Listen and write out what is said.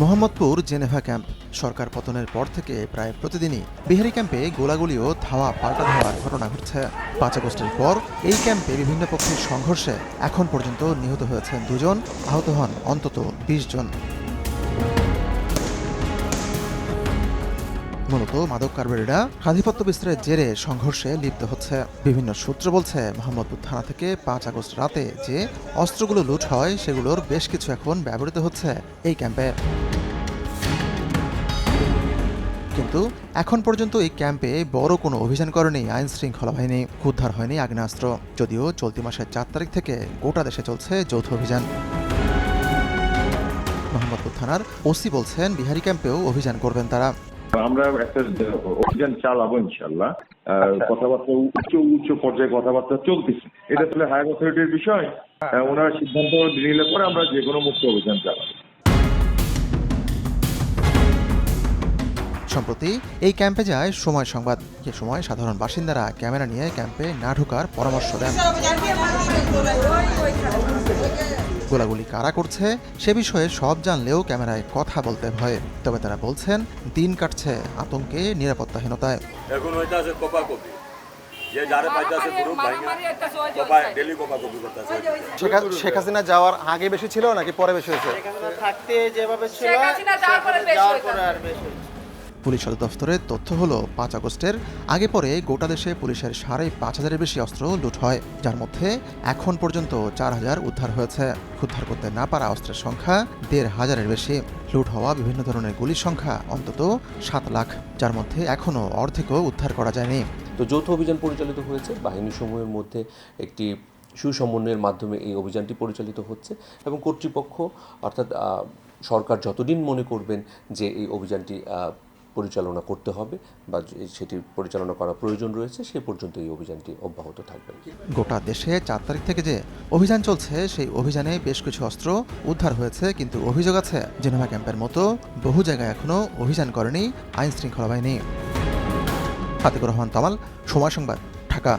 Mohammadpur Geneva camp. সরকার পতনের পর থেকে প্রায় প্রতিদিনই বিহারি ক্যাম্পে গোলাগুলি ও ধাওয়া পাল্টা ধাওয়ার ঘটনা ঘটছে। পাঁচ আগস্টের পর এই ক্যাম্পে বিভিন্ন পক্ষের সংঘর্ষে এখন পর্যন্ত নিহত হয়েছেন দুজন, আহত হন অন্তত বিশ জন। মূলত মাদক কারবারিরা আধিপত্য বিস্তারের জেরে সংঘর্ষে লিপ্ত হচ্ছে। বিভিন্ন সূত্র বলছে, মোহাম্মদপুর থানা থেকে পাঁচ আগস্ট রাতে যে অস্ত্রগুলো লুট হয়, সেগুলোর বেশ কিছু এখন ব্যবহৃত হচ্ছে এই ক্যাম্পে। কিন্তু এখন পর্যন্ত এই ক্যাম্পে বড় কোনো অভিযান করেনি, আইন শৃঙ্খলা বাহিনী। উদ্ধার হয়নি আগ্নেয়াস্ত্র। যদিও চলতি মাসের চার তারিখ থেকে গোটা দেশে চলছে যৌথ অভিযান। মোহাম্মদপুর থানার ওসি বলছেন, বিহারি ক্যাম্পেও অভিযান করবেন তারা। আমরা একটা অভিযান চালাবো ইনশাল্লাহ আহ, কথাবার্তা উচ্চ উচ্চ পর্যায়ে কথাবার্তা চলতেছে। এটা তাহলে হায়ার অথরিটির বিষয়। আহ, ওনারা সিদ্ধান্ত নিলে পরে আমরা যে কোনো মুক্ত অভিযান চালাবো। সম্প্রতি এই ক্যাম্পে যায় সময় সংবাদ। যে সময় সাধারণ বাসিন্দারা ক্যামেরা নিয়ে ক্যাম্পে না ঢোকার পরামর্শ দেন। গোলাগুলি কারা করছে সে বিষয়ে সব জানলেও ক্যামেরায় কথা বলতে ভয়। তবে তারা বলছেন দিন কাটছে আতঙ্কে নিরাপত্তাহীনতায়। এখন হইতাছে কোপাকপি। যে যারে পাইতাছে গ্রুপ কোপা ডেলি কোপা করতেছে। শেখ হাসিনা যাওয়ার আগে বেশি ছিল নাকি পরে বেশি হয়েছে? থাকতে যেভাবে ছিল যাওয়ার পরে বেশি যাওয়ার হয়েছে। পরে আর বেশি হয়েছে। পুলিশ সদর দফতরের তথ্য হল, পাঁচ আগস্টের আগে পরে গোটা দেশে পুলিশের সাড়ে পাঁচ হাজারের বেশি অস্ত্র লুট হয়, যার মধ্যে এখন পর্যন্ত চার হাজার উদ্ধার হয়েছে। উদ্ধার করতে না পারা অস্ত্রের সংখ্যা দেড় হাজারের বেশি। লুট হওয়া বিভিন্ন ধরনের গুলির সংখ্যা অন্তত সাত লাখ, যার মধ্যে এখনও অর্ধেকও উদ্ধার করা যায়নি। তো যৌথ অভিযান পরিচালিত হয়েছে বাহিনীসমূহের মধ্যে একটি সুসমন্বয়ের মাধ্যমে এই অভিযানটি পরিচালিত হচ্ছে এবং কর্তৃপক্ষ অর্থাৎ সরকার যতদিন মনে করবেন যে এই অভিযানটি পরিচালনা করতে হবে বা সেটি পরিচালনা করা প্রয়োজন রয়েছে, সে পর্যন্ত এই অভিযানটি অব্যাহত থাকবে। গোটা দেশে চার তারিখ থেকে যে অভিযান চলছে, সেই অভিযানে বেশ কিছু অস্ত্র উদ্ধার হয়েছে, কিন্তু অভিযোগ আছে, জেনেভা ক্যাম্পের মতো বহু জায়গায় এখনও অভিযান করেনি আইন শৃঙ্খলা বাহিনী। ফাতেকুর রহমান তামাল, সময় সংবাদ, ঢাকা।